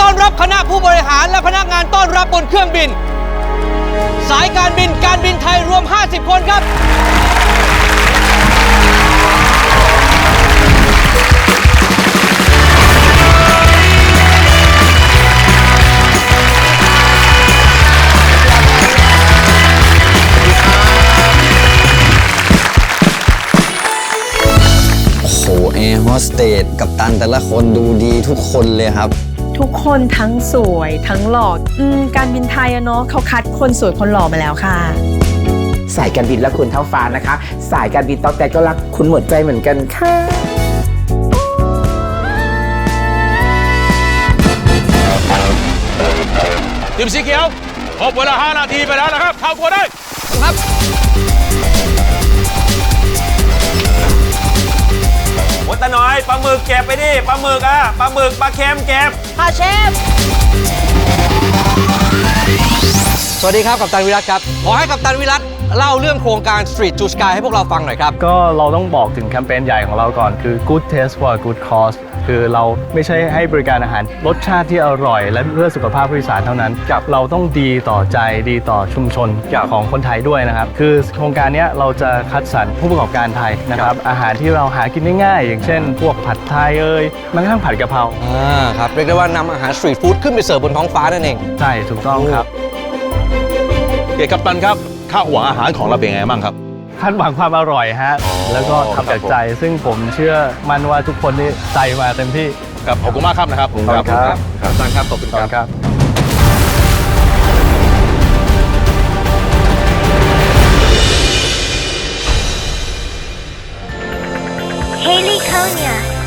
ต้อนรับคณะผู้บริหารและพนักงานต้อนรับบนเครื่องบิน สายการบินการบินไทยรวม 50 คนครับ โอ้โหแอร์โฮสเตสกับตันแต่ละคนดูดีทุกคนเลยครับ ทุกคนทั้งสวยทั้งหล่ออืมการบินไทยอะเนาะเขาคัดคนสวยคนหล่อมาแล้วค่ะ สายการบินและคุณเท่าฟ้านะคะ สายการบินต๊อกแต่ก็รักคุณหมดใจเหมือนกันค่ะ ทีมสีเขียวครบเวลา 5 นาทีไปแล้วนะครับเข้าตัวได้ ครับ วัตน้อยปลาหมึกเก็บไปดิปลาหมึกอะปลาหมึกปลาเค็มเก็บสวัสดีครับกัปตันวิรัตครับ ขอให้กัปตันวิรัต เล่าเรื่องโครงการ Street to Sky ให้พวกเราฟังหน่อยครับ ก็เราต้องบอกถึงแคมเปญใหญ่ของเราก่อนคือ good taste for a good cause คือเราไม่ใช่ให้บริการอาหารรสชาติที่อร่อย และเพื่อสุขภาพผู้โดยสารเท่านั้น เราต้องดีต่อใจดีต่อชุมชนของคนไทยด้วยนะครับ คือโครงการเนี้ยเราจะคัดสรรผู้ประกอบการไทยนะครับ อาหารที่เราหากินได้ง่ายอย่างเช่น พวกผัดไทยเอ่ยแม้กระทั่งผัดกะเพราอ่าครับเรียกได้ว่านำอาหารสตรีทฟู้ดขึ้นไปเสิร์ฟบนท้องฟ้านั่นเอง ใช่ถูกต้องครับ เกียรติกัปตันครับ ค่าหัวอาหารของเราเป็นไงบ้างครับ คาดหวังความอร่อยฮะ แล้วก็ทำจากใจ ซึ่งผมเชื่อมั่นว่าทุกคนนี่ใจมาเต็มที่ ครับขอบคุณมากครับนะครับขอบคุณครับกัปตันครับขอบคุณขอบคคุรับณครับ Haley Konya.